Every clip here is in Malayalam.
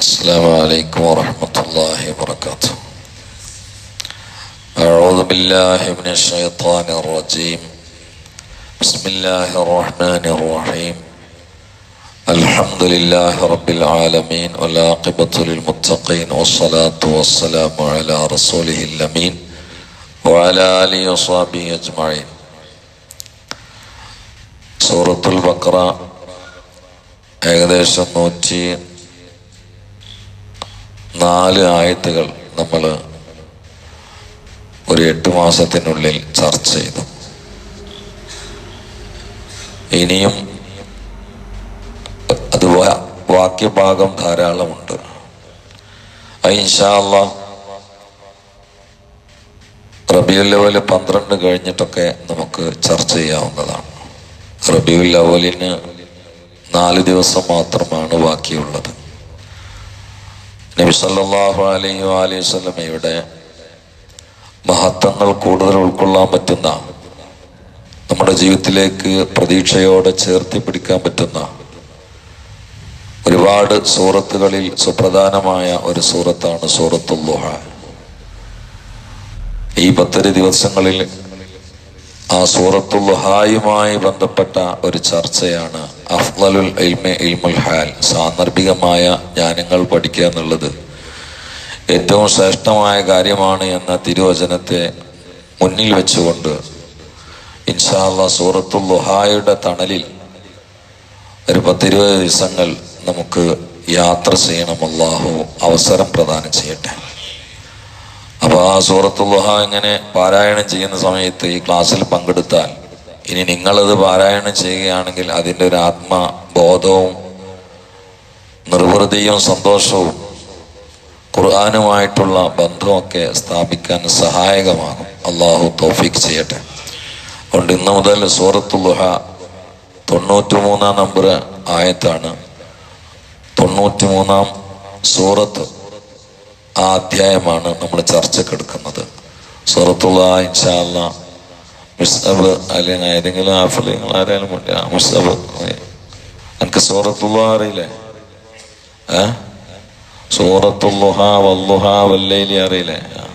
السلام عليكم ورحمة الله وبركاته أعوذ بالله من الشيطان الرجيم بسم الله الرحمن الرحيم الحمد لله رب العالمين والعاقبة للمتقين والصلاة والسلام على رسوله الأمين وعلى آله وصحبه أجمعين സൂറത്തുൽ ബക്ര ഏകദേശം നൂറ്റി നാല് ആയത്തുകൾ നമ്മൾ ഒരു എട്ട് മാസത്തിനുള്ളിൽ ചർച്ച ചെയ്തു. ഇനിയും അത് വാക്യഭാഗം ധാരാളമുണ്ട്. അത് ഇൻഷാ അള്ളാ റബിയുൽ അവൽ പന്ത്രണ്ട് കഴിഞ്ഞിട്ടൊക്കെ നമുക്ക് ചർച്ച ചെയ്യാവുന്നതാണ്. റബിയുൽ അവലിന് നാല് ദിവസം മാത്രമാണ് ബാക്കിയുള്ളത്. നബി സല്ലല്ലാഹു അലൈഹി അലൈഹി വസല്ലമയുടെ മഹത്വങ്ങൾ കൂടുതൽ ഉൾക്കൊള്ളാൻ പറ്റുന്ന നമ്മുടെ ജീവിതത്തിലേക്ക് പ്രതീക്ഷയോടെ ചേർത്തി പിടിക്കാൻ പറ്റുന്ന ഒരുപാട് സൂറത്തുകളിൽ സുപ്രധാനമായ ഒരു സൂറത്താണ് സൂറത്തുൽ ദുഹ ഈ പത്തര ദിവസങ്ങളിൽ ആ സൂറത്തുൽ ഹായുമായി ബന്ധപ്പെട്ട ഒരു ചർച്ചയാണ് അഫ്ലലുൽ ഇൽമെ ഇൽമുൽ ഹാൽ സാന്ദർഭികമായ ജ്ഞാനങ്ങൾ പഠിക്കുക എന്നുള്ളത്. ഏറ്റവും ശ്രേഷ്ഠമായ കാര്യമാണ് എന്ന തിരുവചനത്തെ മുന്നിൽ വെച്ചുകൊണ്ട് ഇൻഷാല്ല സൂറത്തുൽ ദുഹായുടെ തണലിൽ ഒരു പത്തിരുപത് ദിവസങ്ങൾ നമുക്ക് യാത്ര ചെയ്യണം. അള്ളാഹു അവസരം പ്രദാനം ചെയ്യട്ടെ. അപ്പൊ ആ സൂറത്തുല്ലുഹ ഇങ്ങനെ പാരായണം ചെയ്യുന്ന സമയത്ത് ഈ ക്ലാസ്സിൽ പങ്കെടുത്താൽ ഇനി നിങ്ങളത് പാരായണം ചെയ്യുകയാണെങ്കിൽ അതിന്റെ ഒരു ആത്മബോധവും നിർവൃതിയും സന്തോഷവും ഖുർആാനുമായിട്ടുള്ള ബന്ധമൊക്കെ സ്ഥാപിക്കാൻ സഹായകമാകും. അള്ളാഹു തൗഫീഖ് ചെയ്യട്ടെ. അതുകൊണ്ട് ഇന്ന് മുതൽ സൂറത്തുല്ലുഹ തൊണ്ണൂറ്റി മൂന്നാം നമ്പർ ആയത്താണ്. തൊണ്ണൂറ്റി മൂന്നാം സൂറത്ത് ആ അധ്യായമാണ് നമ്മൾ ചർച്ചക്കെടുക്കുന്നത് സുഹൃത്തുള്ള ഇൻഷാല്ല മുസ്തബ് അല്ലെങ്കിൽ ഏതെങ്കിലും ആഫലിങ്ങൾ ആരായാലും വേണ്ടി ആ മുസ്തബ്. എനിക്ക് സൂറത്തുള്ള അറിയില്ലേ? ഏ? സൂറത്തുല്ലുഹ വല്ലുഹ വല്ലൈലി അറിയില്ലേ? ആ.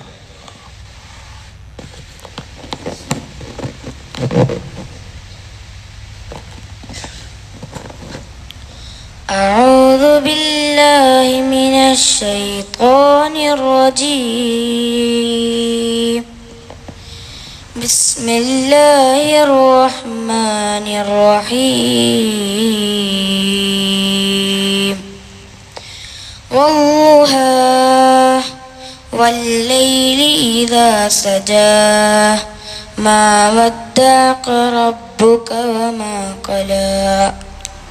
أعوذ بالله من الشيطان الرجيم. بسم الله الرحمن الرحيم. والضحى والليل إذا سجى. ما ودعك ربك وما قلى.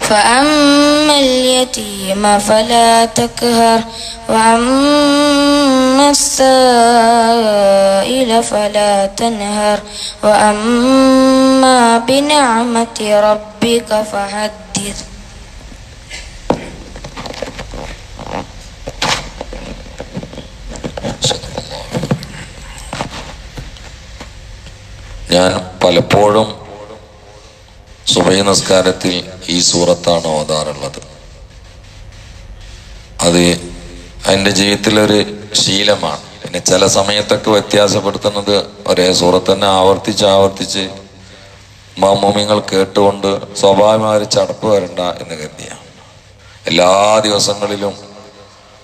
فأما اليتيم فلا تكهر وأما السائل فلا تنهر وأما بنعمة ربك فحدث ഞാൻ പലപ്പോഴും സുബൈ നമസ്കാരത്തിൽ ഈ സൂറത്താണ് ഓതാറുള്ളത്. അത് എന്റെ ജീവിതത്തിലൊരു ശീലമാണ്. പിന്നെ ചില സമയത്തൊക്കെ വ്യത്യാസപ്പെടുത്തുന്നത് ഒരേ സൂറത്ത് തന്നെ ആവർത്തിച്ച് ആവർത്തിച്ച് മാമൂമ്യങ്ങൾ കേട്ടുകൊണ്ട് സ്വാഭാവികമായ ചടപ്പ് വരണ്ട എന്ന് കരുതിയാണ്. എല്ലാ ദിവസങ്ങളിലും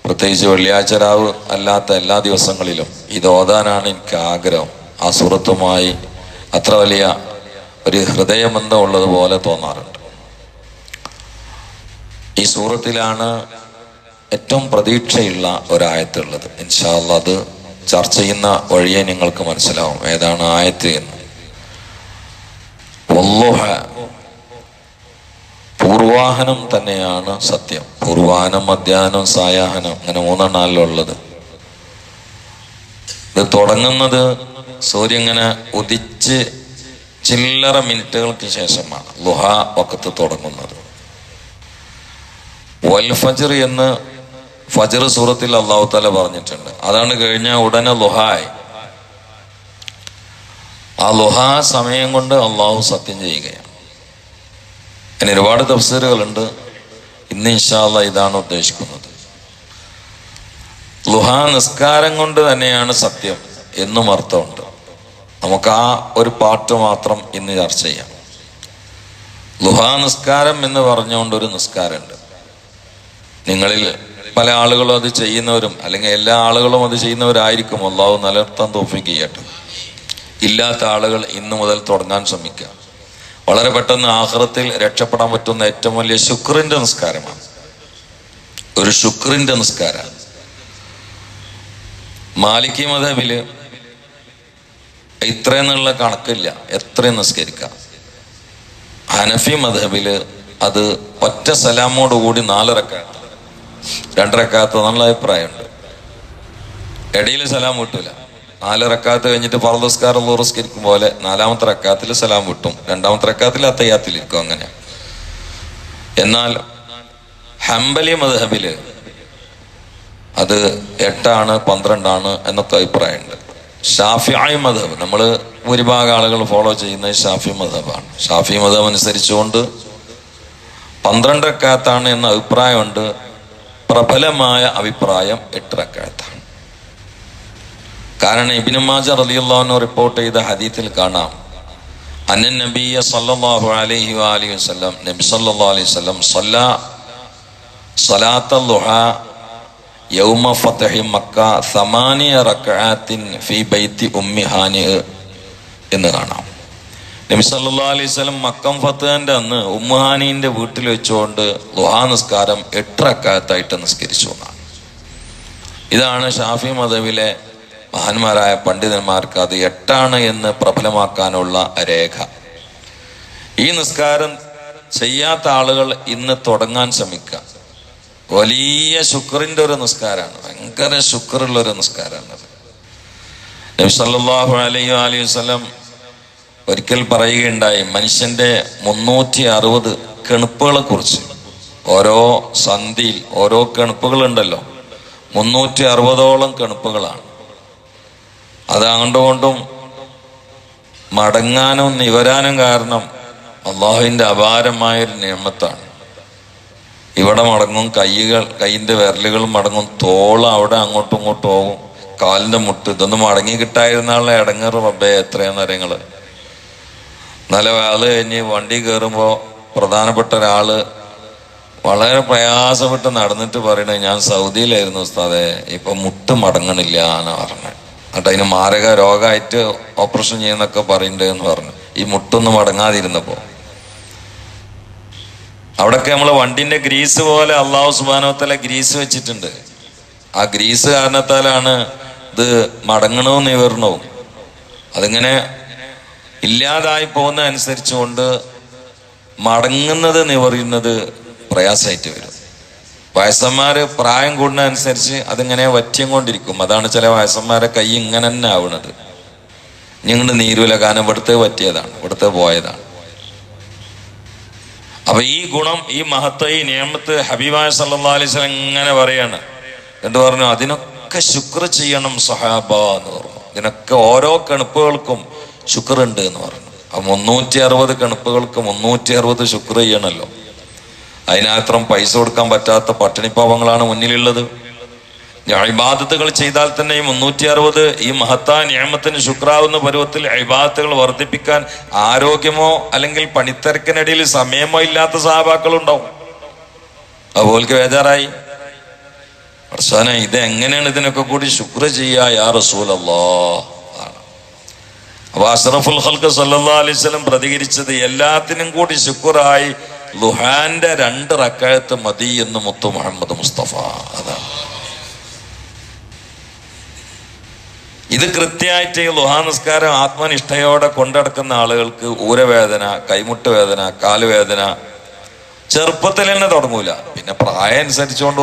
പ്രത്യേകിച്ച് വെള്ളിയാഴ്ച രാവ് അല്ലാത്ത എല്ലാ ദിവസങ്ങളിലും ഇത് ഓതാനാണ് എനിക്ക് ആഗ്രഹം. ആ സുഹൃത്തുമായി അത്ര വലിയ ഒരു ഹൃദയബന്ധം ഉള്ളതുപോലെ തോന്നാറുണ്ട്. ഈ സൂറത്തിലാണ് ഏറ്റവും പ്രതീക്ഷയുള്ള ഒരായത്തുള്ളത്. ഇൻഷാല്ല അത് ചർച്ച ചെയ്യുന്ന വഴിയെ നിങ്ങൾക്ക് മനസ്സിലാവും ഏതാണ് ആയത്ത് എന്ന്. പൂർവാഹനം തന്നെയാണ് സത്യം. പൂർവാഹനം മധ്യാഹനം സായാഹനം അങ്ങനെ മൂന്നെണ്ണാലോ ഉള്ളത് ഇത് തുടങ്ങുന്നത് സൂര്യൻ ഇങ്ങനെ ഉദിച്ച് ചില്ലറ മിനിറ്റുകൾക്ക് ശേഷമാണ്. ലുഹ വക്കത്ത് തുടങ്ങുന്നത്. വൽ ഫജർ എന്ന് ഫജർ സൂറത്തിൽ അള്ളാഹു താല പറഞ്ഞിട്ടുണ്ട്. അതാണ് കഴിഞ്ഞ ഉടനെ ലുഹായ്. ആ ലുഹാ സമയം കൊണ്ട് അള്ളാഹു സത്യം ചെയ്യുകയാണ്. ഇനി ഒരുപാട് തഫ്സീറുകളുണ്ട്. ഇന്ന് ഇൻഷാല്ല ഇതാണ് ഉദ്ദേശിക്കുന്നത്. ലുഹാ നിസ്കാരം കൊണ്ട് തന്നെയാണ് സത്യം എന്നും അർത്ഥമുണ്ട്. നമുക്ക് ആ ഒരു പാട്ട് മാത്രം ഇന്ന് ചർച്ച ചെയ്യാം. ലുഹാ നിസ്കാരം എന്ന് പറഞ്ഞുകൊണ്ട് ഒരു നിസ്കാരമുണ്ട്. നിങ്ങളിൽ പല ആളുകളും അത് ചെയ്യുന്നവരും അല്ലെങ്കിൽ എല്ലാ ആളുകളും അത് ചെയ്യുന്നവരായിരിക്കും. അള്ളാഹു നിലനിർത്താൻ തോഫിക്ക് ചെയ്യട്ടെ. ഇല്ലാത്ത ആളുകൾ ഇന്നു മുതൽ തുടങ്ങാൻ ശ്രമിക്കുക. വളരെ പെട്ടെന്ന് ആഹ്റത്തിൽ രക്ഷപ്പെടാൻ പറ്റുന്ന ഏറ്റവും വലിയ ശുക്രിന്റെ നിസ്കാരമാണ്. ഒരു ശുക്രിന്റെ നിസ്കാരമാണ്. മാലിക്കി മതബിൽ ഇത്രയെന്നുള്ള കണക്കില്ല. എത്രയും നിസ്കരിക്കാം. ഹനഫി മതബിൽ അത് ഒറ്റ സലാമോടുകൂടി നാലിറക്കാത്ത രണ്ടിറക്കാത്ത നല്ല അഭിപ്രായമുണ്ട്. ഇടയിൽ സലാം വിട്ടൂല. നാല് റക്കാത്ത് കഴിഞ്ഞിട്ട് പറദസ്കാരം ലൂറസ്കരിക്കും പോലെ നാലാമത്തെ റക്കാത്തിൽ സലാം വിട്ടും. രണ്ടാമത്തെ റക്കാത്തിൽ അത്തയ്യാത്തിലിരിക്കും അങ്ങനെ. എന്നാൽ ഹംബലി മദ്ഹബിൽ അത് എട്ടാണ് പന്ത്രണ്ടാണ് എന്നൊക്കെ അഭിപ്രായമുണ്ട്. ഷാഫിയായി മദബ് നമ്മൾ ഭൂരിഭാഗം ആളുകൾ ഫോളോ ചെയ്യുന്നത് ഷാഫി മദബാണ് ഷാഫി മദബ് അനുസരിച്ചുകൊണ്ട് പന്ത്രണ്ടക്കാത്താണ് എന്ന അഭിപ്രായമുണ്ട്. പ്രബലമായ അഭിപ്രായം എട്ട് റക്കാത്താണ് കാരണം ഇബിനു മാജ റളിയല്ലാഹു റിപ്പോർട്ട് ചെയ്ത ഹദീത്തിൽ കാണാം. അന്നൻ നബിയ സല്ലല്ലാഹു അലൈഹി അലി വസല്ലം നബി സല്ലാ അലൈഹി വസ്ലം സല്ല സലാത്ത ളുഹ യൗമ ഫതഹി മക്ക സമാനിയ റക്അത്തിൻ ഫി ബൈത്തി ഉമ്മി ഹാനി എന്ന് കാണാം. നബി സല്ലല്ലാഹു അലൈഹി വസല്ലം മക്കം ഫത്തുഹാന്റെ അന്ന് ഉമ്മുഹാനീന്റെ വീട്ടിൽ വെച്ചുകൊണ്ട് ളുഹാ നിസ്കാരം എട്ട് റക്അത്തായിട്ട് നിസ്കരിച്ചു എന്നാണ്. ഇതാണ് ഷാഫി മതവിലെ മഹാന്മാരായ പണ്ഡിതന്മാർക്ക് അത് എട്ടാണ് എന്ന് പ്രബലമാക്കാനുള്ള രേഖ. ഈ നിസ്കാരം ചെയ്യാത്ത ആളുകൾ ഇന്ന് തുടങ്ങാൻ ശ്രമിക്കുക. വലിയ ശുക്രിന്റെ ഒരു നിസ്കാരമാണ്. ഭയങ്കര ശുക്രുള്ള ഒരു നിസ്കാരമാണ് നബി അലൈഹി അലൈഹി വസല്ലം ഒരിക്കൽ പറയുകയുണ്ടായി മനുഷ്യന്റെ മുന്നൂറ്റി അറുപത് കെണുപ്പുകളെ കുറിച്ച് ഓരോ സന്ധിയിൽ ഓരോ കെണുപ്പുകളുണ്ടല്ലോ. മുന്നൂറ്റി അറുപതോളം കെണുപ്പുകളാണ്. അത് അങ്ങോട്ടുകൊണ്ടും മടങ്ങാനും നിവരാനും കാരണം അള്ളാഹുവിന്റെ അപാരമായൊരു നിയമത്താണ്. ഇവിടെ മടങ്ങും കൈകൾ കൈയിന്റെ വിരലുകൾ മടങ്ങും തോൾ അവിടെ അങ്ങോട്ടും ഇങ്ങോട്ടും പോകും കാലിന്റെ മുട്ട്. ഇതൊന്നും മടങ്ങി കിട്ടായിരുന്നാളെ ഇടങ്ങറ് റബ്ബേ എത്രയോ നേരങ്ങൾ നല്ല അത് കഴിഞ്ഞ് വണ്ടി കയറുമ്പോൾ പ്രധാനപ്പെട്ട ഒരാൾ വളരെ പ്രയാസപ്പെട്ട് നടന്നിട്ട് പറയണേ ഞാൻ സൗദിയിലായിരുന്നു ഉസ്താദെ ഇപ്പൊ മുട്ട് മടങ്ങണില്ല എന്ന് പറഞ്ഞു. എന്നിട്ട് അതിന് മാരക രോഗമായിട്ട് ഓപ്പറേഷൻ ചെയ്യുന്നൊക്കെ പറയണ്ടേ എന്ന് പറഞ്ഞു. ഈ മുട്ടൊന്നും മടങ്ങാതിരുന്നപ്പോ. അവിടൊക്കെ നമ്മൾ വണ്ടിന്റെ ഗ്രീസ് പോലെ അള്ളാഹു സുബാനോത്തല ഗ്രീസ് വെച്ചിട്ടുണ്ട്. ആ ഗ്രീസ് കാരണത്താലാണ് ഇത് മടങ്ങണവും നിവരണവും അതിങ്ങനെ ഇല്ലാതായി പോകുന്ന അനുസരിച്ചുകൊണ്ട് മടങ്ങുന്നത് നിവറിയുന്നത് പ്രയാസമായിട്ട് വരും. വയസ്സന്മാര് പ്രായം കൂടുന്ന അനുസരിച്ച് അതിങ്ങനെ വറ്റിയും കൊണ്ടിരിക്കും. അതാണ് ചില വയസ്സന്മാരെ കൈ ഇങ്ങനെ തന്നെ ആവുന്നത് ഞങ്ങളുടെ നീരുവില കാരണം ഇവിടുത്തെ പറ്റിയതാണ് ഇവിടുത്തെ പോയതാണ്. അപ്പൊ ഈ ഗുണം ഈ മഹത്വ ഈ നിയമത്ത് ഹബീബായ സല്ലാ അലൈഹി സ്വലം ഇങ്ങനെ പറയാണ്. എന്ത് പറഞ്ഞു? അതിനൊക്കെ ശുക്ർ ചെയ്യണം സഹാബ എന്ന് പറഞ്ഞു. ഇതിനൊക്കെ ഓരോ കണുപ്പുകൾക്കും ശുക്ർ ഉണ്ട് എന്ന് പറഞ്ഞു. ആ മുന്നൂറ്റി അറുപത് കണുപ്പുകൾക്ക് മുന്നൂറ്റി അറുപത് ശുക്ർ ചെയ്യണമല്ലോ അതിനകത്രം പൈസ കൊടുക്കാൻ പറ്റാത്ത പട്ടിണിപ്പാവങ്ങളാണ് മുന്നിലുള്ളത്. ഇബാദത്തുകൾ ചെയ്താൽ തന്നെ ഈ മുന്നൂറ്റി അറുപത് ഈ മഹത്താ നിയമത്തിന് ശുക്രാവുന്ന പരുവത്തിൽ ഇബാദത്തുകൾ വർദ്ധിപ്പിക്കാൻ ആരോഗ്യമോ അല്ലെങ്കിൽ പണിത്തിരക്കിനിടയിൽ സമയമോ ഇല്ലാത്ത സഹാബാക്കളുണ്ടാവും. അതുപോലെ ബേജാറായി. പ്രസാന ഇത് എങ്ങനെയാണ് ഇതിനൊക്കെ കൂടി ശുക്ര ചെയ്യാ യാ റസൂലല്ലാ. അപ്പൊ അഷ്റഫുൽ ഹൽക്ക് സല്ലാ പ്രതികരിച്ചത് എല്ലാത്തിനും കൂടി ശുക്കുറായി ലുഹാന്റെ രണ്ട് റക്കായത്ത് മതി എന്ന് മുത്തു മുഹമ്മദ് മുസ്തഫ. അതാണ് ഇത് കൃത്യമായിട്ട് ഈ ലുഹാ നിസ്കാരം ആത്മനിഷ്ഠയോടെ കൊണ്ടടക്കുന്ന ആളുകൾക്ക് ഊരവേദന കൈമുട്ട് വേദന കാലുവേദന ചെറുപ്പത്തിൽ തന്നെ തുടങ്ങൂല. പിന്നെ പ്രായം അനുസരിച്ചുകൊണ്ട്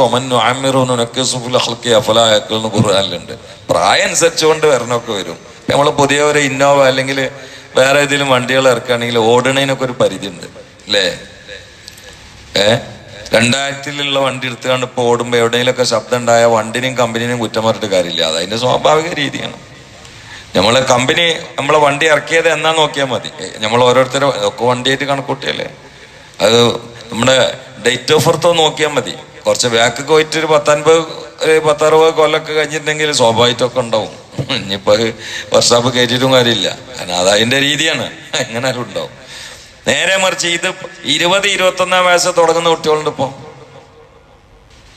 ഖുർആനിലുണ്ട്. പ്രായം അനുസരിച്ചുകൊണ്ട് വരണമൊക്കെ വരും. നമ്മൾ പുതിയ ഒരു ഇന്നോവ അല്ലെങ്കിൽ വേറെ ഏതെങ്കിലും വണ്ടികൾ ഇറക്കുകയാണെങ്കിൽ ഓടണതിനൊക്കെ ഒരു പരിധി ഉണ്ട് അല്ലേ? ഏ? രണ്ടായിരത്തിലുള്ള വണ്ടി എടുത്തുകൊണ്ട് ഇപ്പോൾ ഓടുമ്പോൾ എവിടെയെങ്കിലുമൊക്കെ ശബ്ദം ഉണ്ടായ വണ്ടിനെയും കമ്പനിനെയും കുറ്റം പറഞ്ഞിട്ട് കാര്യമില്ല. അത് അതിന്റെ സ്വാഭാവിക രീതിയാണ്. നമ്മളെ കമ്പനി നമ്മളെ വണ്ടി ഇറക്കിയത് എന്നാ നോക്കിയാൽ മതി. നമ്മൾ ഓരോരുത്തരും ഒക്കെ വണ്ടിയായിട്ട് കണക്കൂട്ടിയല്ലേ? അത് നമ്മുടെ ഡേറ്റ് ഓഫ് ബർത്ത് നോക്കിയാൽ മതി. കുറച്ച് ബാക്ക് പോയിട്ട് ഒരു പത്തൻപത് ഒരു പത്തറുപത് കൊല്ലൊക്കെ കഴിഞ്ഞിട്ടുണ്ടെങ്കിൽ സ്വാഭാവികമൊക്കെ ഉണ്ടാവും. ഇനിയിപ്പോൾ വർഷാപ്പ് കയറ്റിയിട്ടും കാര്യമില്ല. കാരണം അത് അതിന്റെ രീതിയാണ്. എങ്ങനെ ഉണ്ടാവും. നേരെ മറിച്ച് ഇത് ഇരുപത് ഇരുപത്തൊന്നാം വയസ്സ് തുടങ്ങുന്ന കുട്ടികളുണ്ട് ഇപ്പൊ.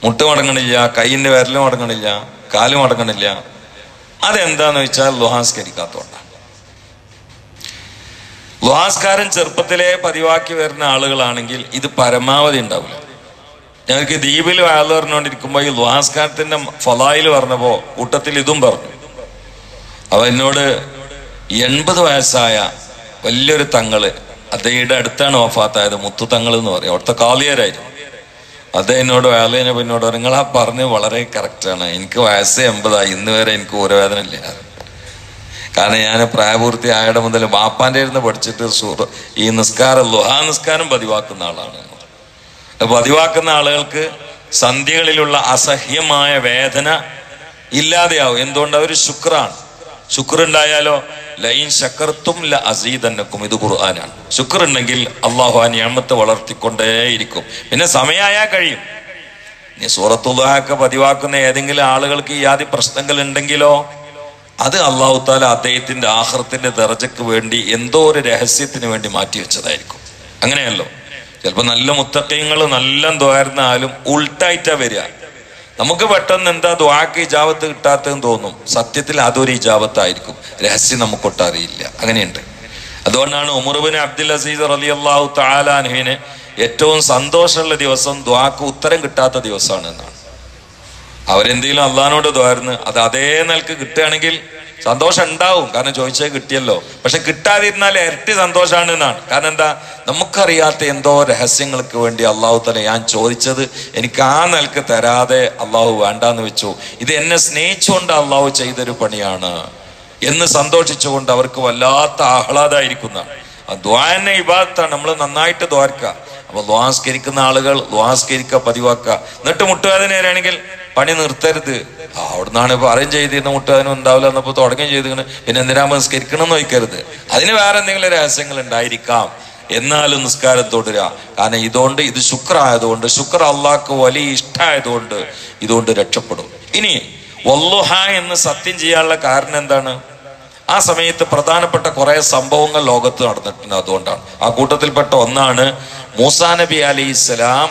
മുട്ട് മടങ്ങണില്ല കൈയിന്റെ വിരലും മടങ്ങണില്ല കാലും മടങ്ങണില്ല. അതെന്താന്ന് വെച്ചാൽ ലുഹാസ്കരിക്കാത്തോണ്ടാണ് ലുഹാസ്കാരം ചെറുപ്പത്തിലെ പതിവാക്കി വരുന്ന ആളുകളാണെങ്കിൽ ഇത് പരമാവധി ഉണ്ടാവില്ല. ഞങ്ങൾക്ക് ദ്വീപിൽ വയലു പറഞ്ഞുകൊണ്ടിരിക്കുമ്പോൾ ഈ ദ്വാസ്കാരത്തിന്റെ ഫലായിൽ പറഞ്ഞപ്പോ കൂട്ടത്തിൽ ഇതും പറഞ്ഞു. അവ എന്നോട് എൺപത് വയസ്സായ വലിയൊരു തങ്ങൾ അദ്ദേഹയുടെ അടുത്താണ് വഫാത്തായത് മുത്തു തങ്ങൾ എന്ന് പറയും. അവിടുത്തെ കാളിയരായിരുന്നു. അദ്ദേഹം എന്നോട് വയലിനെ പിന്നോട് നിങ്ങൾ ആ പറഞ്ഞ് വളരെ കറക്റ്റാണ് എനിക്ക് വയസ്സ് എൺപതായി ഇന്ന് വരെ എനിക്ക് ഊരവേദന ഇല്ല. കാരണം ഞാൻ പ്രായപൂർത്തി മുതൽ വാപ്പാന്റെ ഇരുന്ന് പഠിച്ചിട്ട് ഈ നിസ്കാരം ലുഹാ നിസ്കാരം പതിവാക്കുന്ന ആളാണ് പതിവാക്കുന്ന ആളുകൾക്ക് സന്ധ്യകളിലുള്ള അസഹ്യമായ വേദന ഇല്ലാതെയാവും. എന്തുകൊണ്ട്? അവർ ശുക്രാണ്. ശുക്ർ ഉണ്ടായാലോ? ലൈൻ ശക്കർത്തും ല അസീതന്നക്കും ഇത് ഖുർആനാണ്. ശുക്ർ ഉണ്ടെങ്കിൽ അള്ളാഹു ആ ഞാമത്ത് വളർത്തിക്കൊണ്ടേയിരിക്കും. പിന്നെ സമയമായാൽ കഴിയും. നീ സൂറത്തുള്ളഹാക്കെ പതിവാക്കുന്ന ഏതെങ്കിലും ആളുകൾക്ക് ഈ ആദ്യ പ്രശ്നങ്ങൾ ഉണ്ടെങ്കിലോ? അത് അള്ളാഹു താല അദ്ദേഹത്തിന്റെ ആഹ്റത്തിന്റെ ദർജയ്ക്ക് വേണ്ടി എന്തോ ഒരു രഹസ്യത്തിന് വേണ്ടി മാറ്റി വെച്ചതായിരിക്കും. അങ്ങനെയല്ലോ? ചിലപ്പോൾ നല്ല മുത്തക്കയങ്ങൾ നല്ല ദ്വാരുന്നാലും ഉൾട്ടായിട്ടാ വരിക. നമുക്ക് പെട്ടെന്ന് എന്താ ദ്വാക്ക് ഇജാവത്ത് കിട്ടാത്തതെന്ന് തോന്നും. സത്യത്തിൽ അതൊരു ഇജാവത്തായിരിക്കും രഹസ്യം നമുക്കൊട്ടറിയില്ല അങ്ങനെയുണ്ട്. അതുകൊണ്ടാണ് ഉമർബിൻ അബ്ദുൽ അസീസ് അലി അള്ളാഹു താലാനുവിന് ഏറ്റവും സന്തോഷമുള്ള ദിവസം ദ്വാക്ക് ഉത്തരം കിട്ടാത്ത ദിവസമാണ് എന്നാണ് അവരെന്തെങ്കിലും അള്ളഹാനോട് ദ്വാരുന്ന് അത് അതേ നിലയ്ക്ക് കിട്ടുകയാണെങ്കിൽ സന്തോഷം ഉണ്ടാവും. കാരണം ചോദിച്ചേ കിട്ടിയല്ലോ. പക്ഷെ കിട്ടാതിരുന്നാൽ ഇരട്ടി സന്തോഷമാണ് എന്നാണ്. കാരണം എന്താ? നമുക്കറിയാത്ത എന്തോ രഹസ്യങ്ങൾക്ക് വേണ്ടി അള്ളാഹു തന്നെ ഞാൻ ചോദിച്ചത് എനിക്ക് ആ നിലയ്ക്ക് തരാതെ അള്ളാഹു വേണ്ടാന്ന് വെച്ചു. ഇത് എന്നെ സ്നേഹിച്ചുകൊണ്ട് അള്ളാഹു ചെയ്തൊരു പണിയാണ്. എന്ന് സന്തോഷിച്ചുകൊണ്ട് അവർക്ക് വല്ലാത്ത ആഹ്ലാദമായിരിക്കുന്നതാണ് ദ്വാന ഇബാദത്താണ്. നമ്മൾ നന്നായിട്ട് ദ്വാർക്കുക അപ്പൊ ദ്വാസ്കരിക്കുന്ന ആളുകൾ ദ്വാസ്കരിക്കുക പതിവാക്കുക. എന്നിട്ട് മുട്ടുവേദന വരികയാണെങ്കിൽ പണി നിർത്തരുത്. അവിടുന്നാണ് അറേഞ്ച് ചെയ്തിരുന്ന മുട്ടുവേദന ഉണ്ടാവില്ല എന്നപ്പോ തുടങ്ങുകയും ചെയ്തിങ്ങനെ പിന്നെ എന്തിനാ നിസ്കരിക്കണം എന്ന് വയ്ക്കരുത്. അതിന് വേറെ എന്തെങ്കിലും രഹസ്യങ്ങൾ ഉണ്ടായിരിക്കാം. എന്നാലും നിസ്കാരം തുടരുക കാരണം ഇതുകൊണ്ട് ഇത് ശുക്ര ആയതുകൊണ്ട് ശുക്ര അള്ളാഹ്ക്ക് വലിയ ഇഷ്ടമായതുകൊണ്ട് ഇതുകൊണ്ട് രക്ഷപ്പെടും. ഇനി വല്ലുഹ എന്ന് സത്യം ചെയ്യാനുള്ള കാരണം എന്താണ്? ആ സമയത്ത് പ്രധാനപ്പെട്ട കുറെ സംഭവങ്ങൾ ലോകത്ത് നടന്നിട്ടുണ്ട് അതുകൊണ്ടാണ്. ആ കൂട്ടത്തിൽപ്പെട്ട ഒന്നാണ് മൂസാ നബി അലി ഇസ്ലാം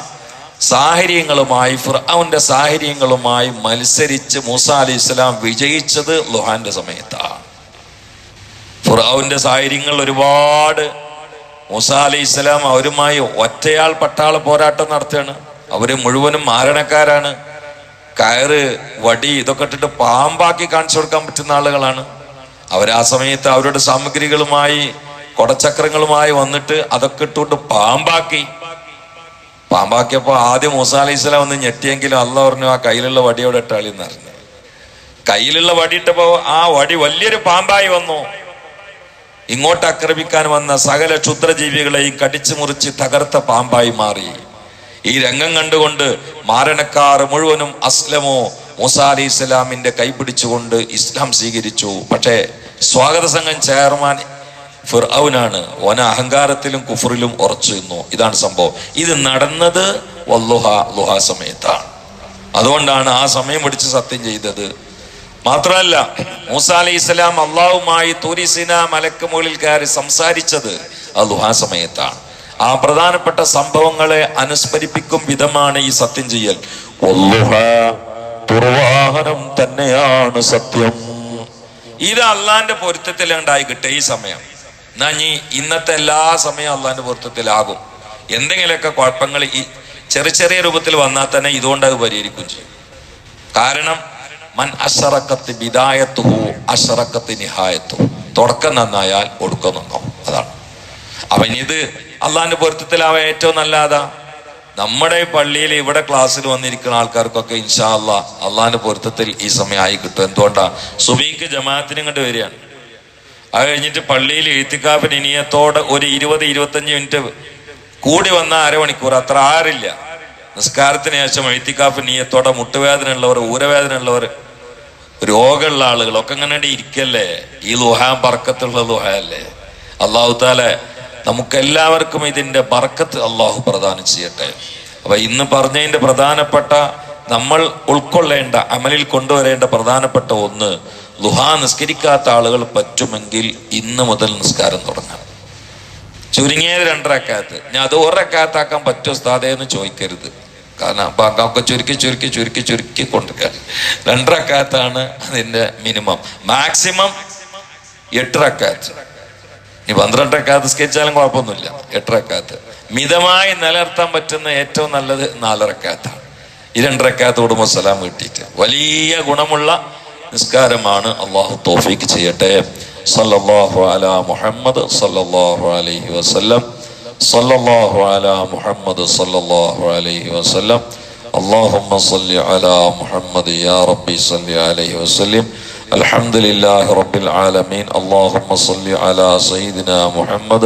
സാഹചര്യങ്ങളുമായി ഫിർഔന്റെ സാഹചര്യങ്ങളുമായി മത്സരിച്ച് മൂസ അലി ഇസ്ലാം വിജയിച്ചത് ലുഹാന്റെ സമയത്താണ്. ഫിർഔന്റെ സാഹചര്യങ്ങൾ ഒരുപാട് മൂസ അലി ഇസ്ലാം അവരുമായി ഒറ്റയാൾ പട്ടാള പോരാട്ടം നടത്തുകയാണ്. അവർ മുഴുവനും മാരണക്കാരാണ്. കയറ് വടി ഇതൊക്കെ ഇട്ടിട്ട് പാമ്പാക്കി കാണിച്ചു കൊടുക്കാൻ പറ്റുന്ന ആളുകളാണ്. അവർ ആ സമയത്ത് അവരുടെ സാമഗ്രികളുമായി കൊടച്ചക്രങ്ങളുമായി വന്നിട്ട് അതൊക്കെ ഇട്ടുകൊണ്ട് പാമ്പാക്കി പാമ്പാക്കിയപ്പോ ആദ്യം മൂസ അലൈഹി സ്വലാം ഒന്ന് ഞെട്ടിയെങ്കിലും അല്ല പറഞ്ഞു ആ കയ്യിലുള്ള വടിയോടെ ഇട്ടാളി പറഞ്ഞു. കയ്യിലുള്ള വടി ഇട്ടപ്പോ ആ വടി വലിയൊരു പാമ്പായി വന്നു. ഇങ്ങോട്ട് ആക്രമിക്കാൻ വന്ന സകല ക്ഷുദ്രജീവികളെയും കടിച്ചു മുറിച്ച് തകർത്ത പാമ്പായി മാറി. ഈ രംഗം കണ്ടുകൊണ്ട് മാരണക്കാർ മുഴുവനും അസ്ലമോ മൂസ അലി ഇസ്ലാമിന്റെ കൈപിടിച്ചുകൊണ്ട് ഇസ്ലാം സ്വീകരിച്ചു. പക്ഷേ സ്വാഗത സംഘം ചെയർമാൻ ഫിർഔനാണ്. ഓന അഹങ്കാരത്തിലും കുഫറിലും ഉറച്ചു നിന്നു. ഇതാണ് സംഭവം. ഇത് നടന്നത് വല്ലുഹ ലുഹ സമയത്താണ്. അതുകൊണ്ടാണ് ആ സമയം പിടിച്ച് സത്യം ചെയ്തത്. മാത്രമല്ല മൂസ അലൈഹി ഇസ്ലാം അള്ളാഹുമായി തൂരിസിന മലക്ക് മുകളിൽ കയറി സംസാരിച്ചത് ആ ലുഹാ സമയത്താണ്. ആ പ്രധാനപ്പെട്ട സംഭവങ്ങളെ അനുസ്മരിപ്പിക്കും വിധമാണ് ഈ സത്യം ചെയ്യൽ. തന്നെയാണ് സത്യം. ഇത് അള്ളാന്റെ പൊരുത്തത്തിൽ ഉണ്ടായി കിട്ടുക ഈ സമയം. എന്നാ ഇനി ഇന്നത്തെ എല്ലാ സമയം അള്ളാന്റെ പൊരുത്തത്തിലാകും. എന്തെങ്കിലുമൊക്കെ കുഴപ്പങ്ങൾ ഈ ചെറിയ ചെറിയ രൂപത്തിൽ വന്നാൽ തന്നെ ഇതുകൊണ്ട് അത് പരിഹരിക്കും ചെയ്യും. കാരണം മൻ അഷറക്കത്ത് ബിദായത്തുഹു അഷറക്കത്ത് നിഹായത്തു തുടക്കം നന്നായാൽ ഒടുക്കം നന്നാവും. അതാണ്. അവൻ ഇത് അള്ളാന്റെ പൊരുത്തത്തിലാവ ഏറ്റവും നല്ലതാ. നമ്മുടെ പള്ളിയിൽ ഇവിടെ ക്ലാസ്സിൽ വന്നിരിക്കുന്ന ആൾക്കാർക്കൊക്കെ ഇൻഷാ അള്ളാഹ് അള്ളാഹിന്റെ പൊരുത്തത്തിൽ ഈ സമയം ആയി കിട്ടും. എന്തുകൊണ്ടാ? സുബീക്ക് ജമാഅത്തിന് ഇങ്ങോട്ട് വരികയാണ്. അത് കഴിഞ്ഞിട്ട് പള്ളിയിൽ എഴുത്തിക്കാപ്പിന് ഇനിയത്തോടെ ഒരു ഇരുപത് ഇരുപത്തഞ്ച് മിനിറ്റ് കൂടി വന്ന അരമണിക്കൂർ. അത്ര ആറില്ല. നിസ്കാരത്തിന് ശേഷം എഴുത്തിക്കാപ്പ് നീയത്തോടെ മുട്ടുവേദന ഉള്ളവർ ഊരവേദന ഉള്ളവർ രോഗമുള്ള ആളുകളൊക്കെ ഇങ്ങനെ ഇരിക്കല്ലേ? ഈ ലുഹാൻ ബർക്കത്തുള്ള ലുഹയല്ലേ അള്ളാഹു താലെ നമുക്കെല്ലാവർക്കും ഇതിന്റെ ബർക്കത്ത് അള്ളാഹു പ്രദാനം ചെയ്യട്ടെ. അപ്പൊ ഇന്ന് പറഞ്ഞതിന്റെ പ്രധാനപ്പെട്ട നമ്മൾ ഉൾക്കൊള്ളേണ്ട അമലിൽ കൊണ്ടുവരേണ്ട പ്രധാനപ്പെട്ട ഒന്ന് ലുഹാ നിസ്കരിക്കാത്ത ആളുകൾ പറ്റുമെങ്കിൽ ഇന്ന് മുതൽ നിസ്കാരം തുടങ്ങാം ചുരുങ്ങിയത് രണ്ടരക്കാത്ത് ഞാൻ അത് ഒരക്കാത്താക്കാൻ പറ്റുമോ സ്ഥാതെ എന്ന് ചോദിക്കരുത്. കാരണം ബാങ്കൊക്കെ ചുരുക്കി ചുരുക്കി ചുരുക്കി ചുരുക്കി കൊണ്ടുവരിക രണ്ടരക്കാത്താണ് അതിന്റെ മിനിമം. മാക്സിമം എട്ടരക്കാത്ത് ഇനി പന്ത്രണ്ടരക്കാത്ത് സ്കെച്ചാലും കുഴപ്പമൊന്നുമില്ല. എട്ടരക്കാത്ത് മിതമായി നിലനിർത്താൻ പറ്റുന്ന ഏറ്റവും നല്ലത് നാലരക്കാത്താണ് ഈ രണ്ടരക്കാത്ത് കുടുംബസലാം കിട്ടിയിട്ട്. വലിയ ഗുണമുള്ള നിസ്കാരമാണ് അള്ളാഹു തോഫീക്ക് ചെയ്യട്ടെ സല്ലല്ലാഹു അലാ മുഹമ്മദ് സല്ലല്ലാഹു അലൈഹി വസല്ലം സല്ലല്ലാഹു അലാ മുഹമ്മദ് സല്ലല്ലാഹു അലൈഹി വസല്ലം اللهم صل على محمد يا ربي صل عليه وسلم الحمد لله رب العالمين اللهم صل على سيدنا محمد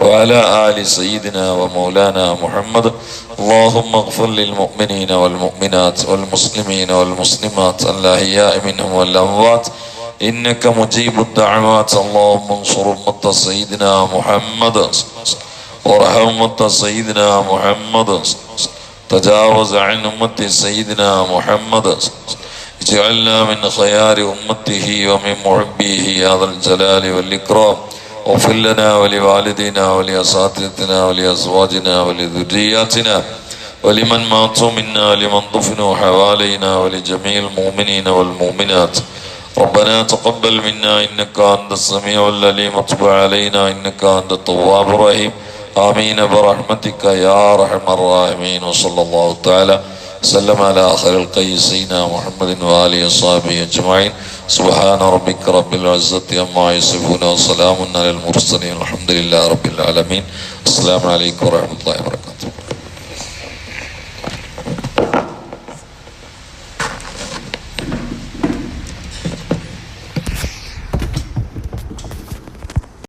وعلى آل سيدنا ومولانا محمد. اللهم اغفر للمؤمنين والمؤمنات والمسلمين والمسلمات الأحياء منهم والأموات. إنك مجيب الدعوات. اللهم انصر أمة سيدنا محمد. وارحم أمة سيدنا محمد. تجاوز عن أمة سيدنا محمد. اجعلنا من خيار أمته ومن محبيه يا ذا الجلال والإكرام. واغفر لنا ولوالدينا ولأساتذتنا ولأزواجنا ولذرياتنا ولمن ماتوا منا لمن دفنوا حوالينا ولجميع المؤمنين والمؤمنات. ربنا تقبل منا إنك أنت السميع العليم. وتب علينا إنك أنت التواب الرحيم. آمين برحمتك يا أرحم الراحمين. وصلى الله تعالى وسلم على آخر القي سيدنا محمد وآله وصحبه أجمعين سبحان ربك رب العزة عما يصفون وسلام على المرسلين الحمد لله رب العالمين السلام عليكم ورحمة الله وبركاته